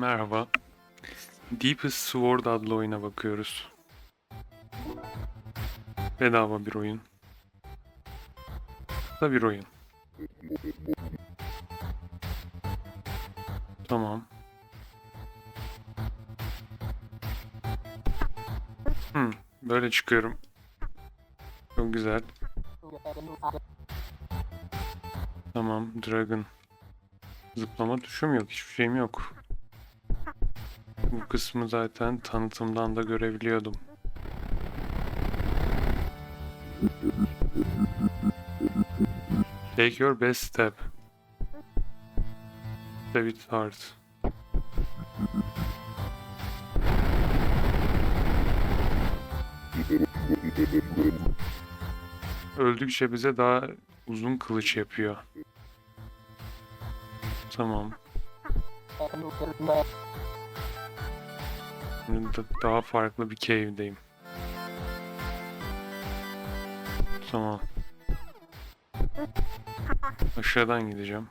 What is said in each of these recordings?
Merhaba. Deepest Sword adlı oyuna bakıyoruz. Bedava bir oyun. Da bir oyun. Tamam. Hmm, böyle çıkıyorum. Çok güzel. Tamam, Dragon. Zıplama tuşum yok, hiçbir şeyim yok. Bu kısmı zaten tanıtımdan da görebiliyordum. Take your best step. İt hard. Öldükçe bize daha uzun kılıç yapıyor. Tamam. Şimdi da- daha farklı bir cave'deyim. Tamam. Aşağıdan gideceğim.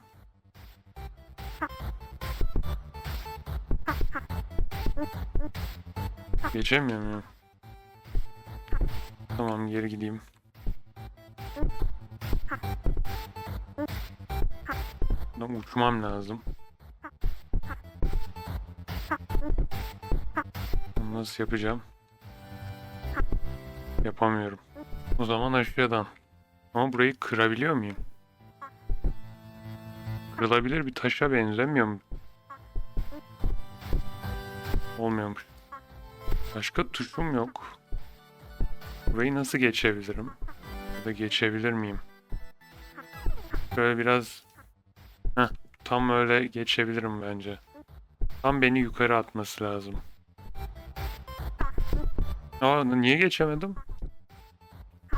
Geçemiyor muyum? Tamam geri gideyim. Buradan uçmam lazım. Nasıl yapacağım? Yapamıyorum. O zaman aşağıdan. Ama burayı kırabiliyor muyum? Kırılabilir bir taşa benzemiyor mu? Olmuyormuş. Başka tuşum yok. Burayı nasıl geçebilirim? Ya da geçebilir miyim? Böyle biraz... Heh, tam öyle geçebilirim bence. Tam beni yukarı atması lazım. Aa, niye geçemedim?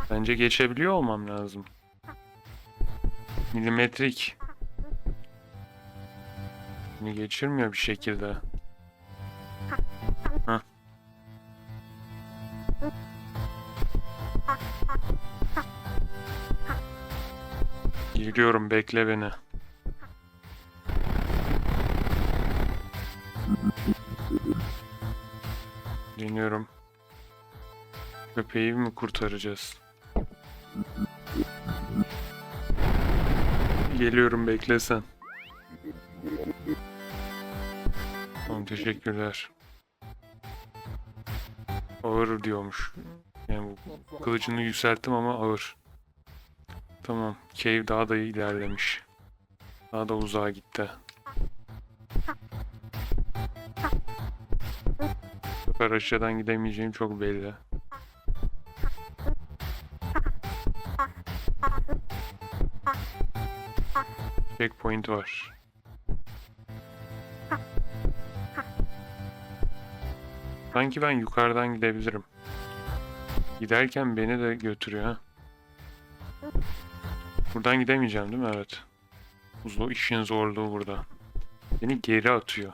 Bence geçebiliyor olmam lazım. Milimetrik. Beni geçirmiyor bir şekilde. Heh. Geliyorum bekle beni. Deniyorum. Köpeği mi kurtaracağız? Geliyorum bekle sen. Tamam teşekkürler. Ağır diyormuş. Yani bu kılıcını yükselttim ama ağır. Tamam. Cave daha da ilerlemiş. Daha da uzağa gitti. Bu aşağıdan gidemeyeceğim çok belli. Checkpoint var. Sanki ben yukarıdan gidebilirim. Giderken beni de götürüyor ha. Buradan gidemeyeceğim değil mi? Evet. Uzun işin zorluğu burada. Beni geri atıyor.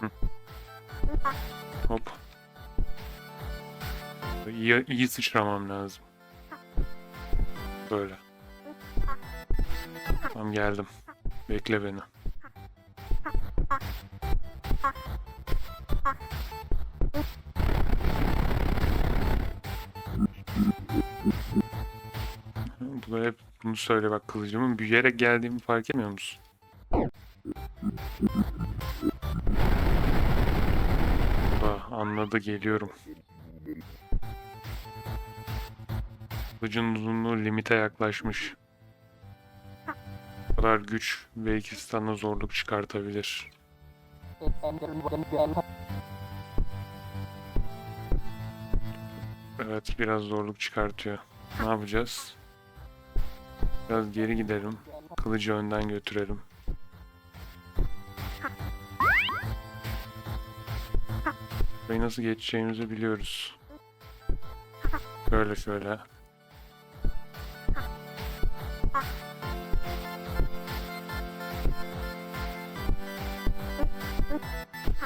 Hı. Hop. İyi, iyi sıçramam lazım. Böyle. Tamam geldim. Bekle beni. Bu hep bunu söyle bak kılıcımın büyüyerek geldiğimi fark etmiyor musun? Ah, anladı geliyorum. Kılıcın uzunluğu limite yaklaşmış. Bu kadar güç belki sana zorluk çıkartabilir. Evet biraz zorluk çıkartıyor. Ne yapacağız? Biraz geri gidelim. Kılıcı önden götürelim. Burayı nasıl geçeceğimizi biliyoruz. Şöyle şöyle.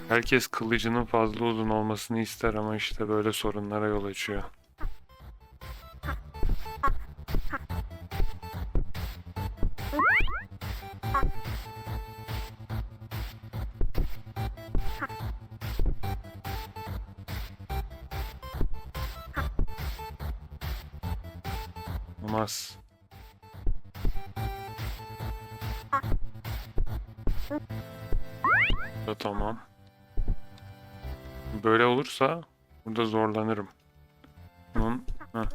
Herkes kılıcının fazla uzun olmasını ister ama işte böyle sorunlara yol açıyor. Olmaz. Da tamam. Böyle olursa burada zorlanırım. Bunun heh,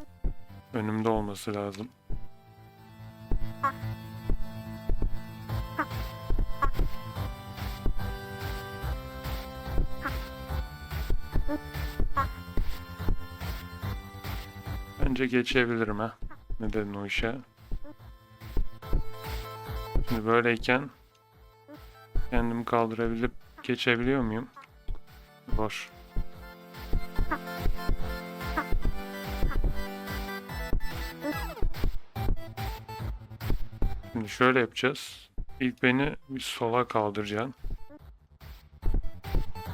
önümde olması lazım. Bence geçebilirim ha. Ne dedin o işe? Şimdi böyleyken kendimi kaldırabilip geçebiliyor muyum? Var. Şimdi şöyle yapacağız. İlk beni bir sola kaldıracaksın.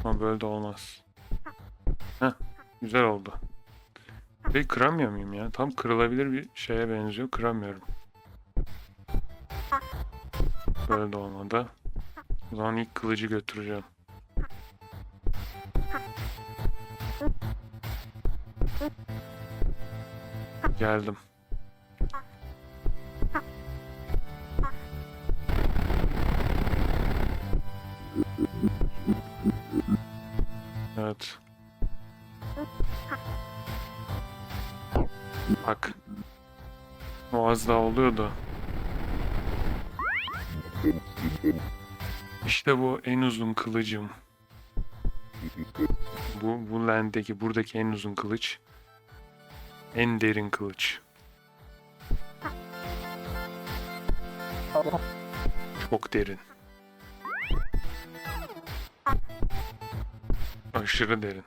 Ama böyle de olmaz. Heh, güzel oldu. Ve kıramıyor muyum ya? Tam kırılabilir bir şeye benziyor. Kıramıyorum. Böyle de olmadı. O zaman ilk kılıcı götüreceğim. Geldim. Evet. Bak. O az daha oluyordu. İşte bu en uzun kılıcım. Bu, bu land'deki, buradaki en uzun kılıç. En derin kılıç. Çok derin. Aşırı derin.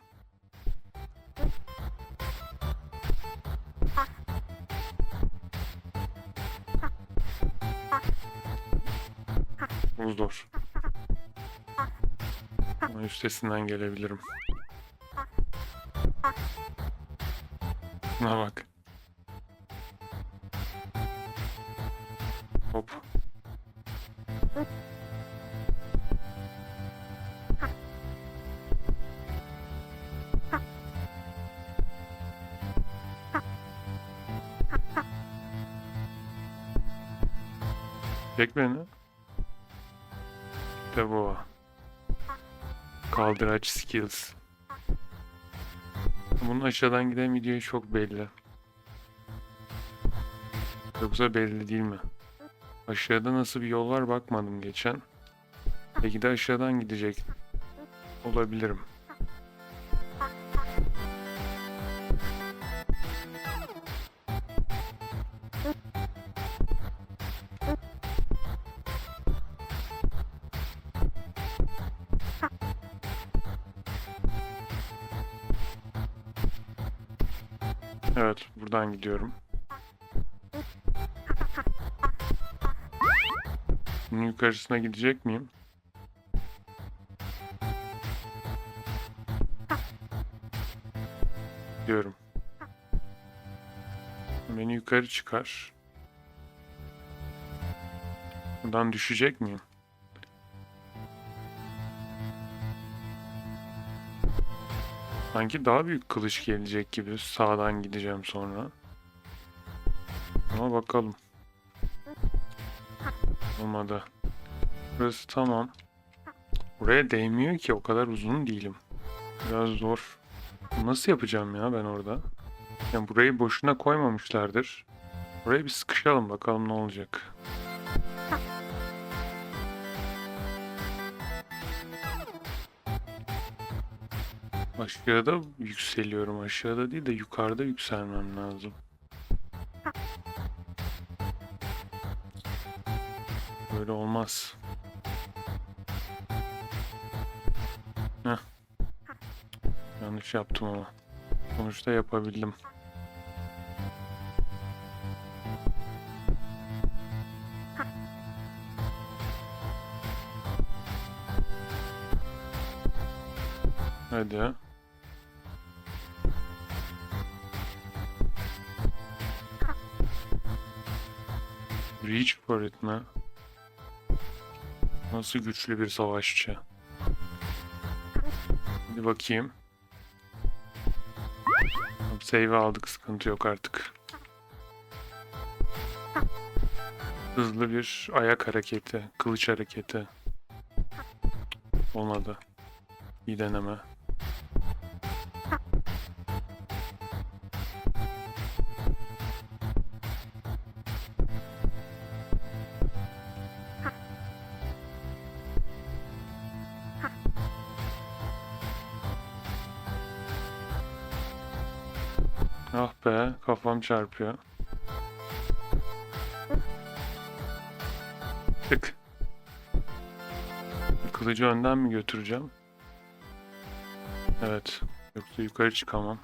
Bu zor. Ama üstesinden gelebilirim. Buna bak. Hop. Çek beni. İşte bu. Kaldıraç skills. Bunun aşağıdan videoyu çok belli. Yoksa belli değil mi? Aşağıda nasıl bir yol var bakmadım geçen. Belki de aşağıdan gidecek olabilirim. Evet, buradan gidiyorum. Bunun yukarısına gidecek miyim? Diyorum. Beni yukarı çıkar. Buradan düşecek miyim? Sanki daha büyük kılıç gelecek gibi sağdan gideceğim sonra. Ama bakalım. Olmadı. Burası tamam. Buraya değmiyor ki o kadar uzun değilim. Biraz zor. Nasıl yapacağım ya ben orada? Yani burayı boşuna koymamışlardır. Buraya bir sıkışalım bakalım ne olacak. Aşağıda yükseliyorum. Aşağıda değil de yukarıda yükselmem lazım. Böyle olmaz. Heh. Yanlış yaptım ama. Sonuçta yapabildim. Hadi ya. Reach mi? Nasıl güçlü bir savaşçı. Hadi bakayım. Save aldık sıkıntı yok artık. Hızlı bir ayak hareketi, kılıç hareketi. Olmadı. İyi deneme. Ah be, kafam çarpıyor. Tık. Kılıcı önden mi götüreceğim? Evet. Yoksa yukarı çıkamam.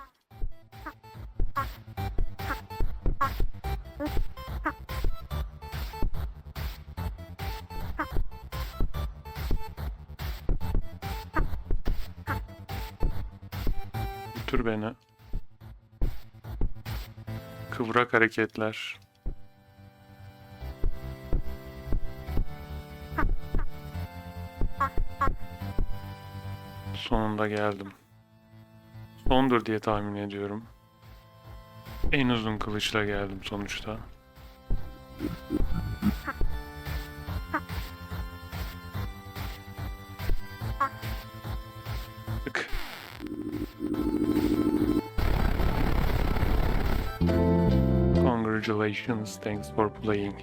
Götür beni. Kıvrak hareketler. Sonunda geldim. Sondur diye tahmin ediyorum. En uzun kılıçla geldim sonuçta. Congratulations, thanks for playing.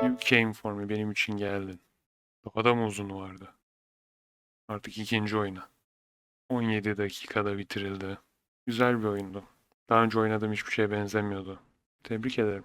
You came for me, benim için geldin. Daha da mı uzun vardı? Artık ikinci oyuna. 17 dakikada bitirildi. Güzel bir oyundu. Daha önce oynadığım hiçbir şeye benzemiyordu. Tebrik ederim.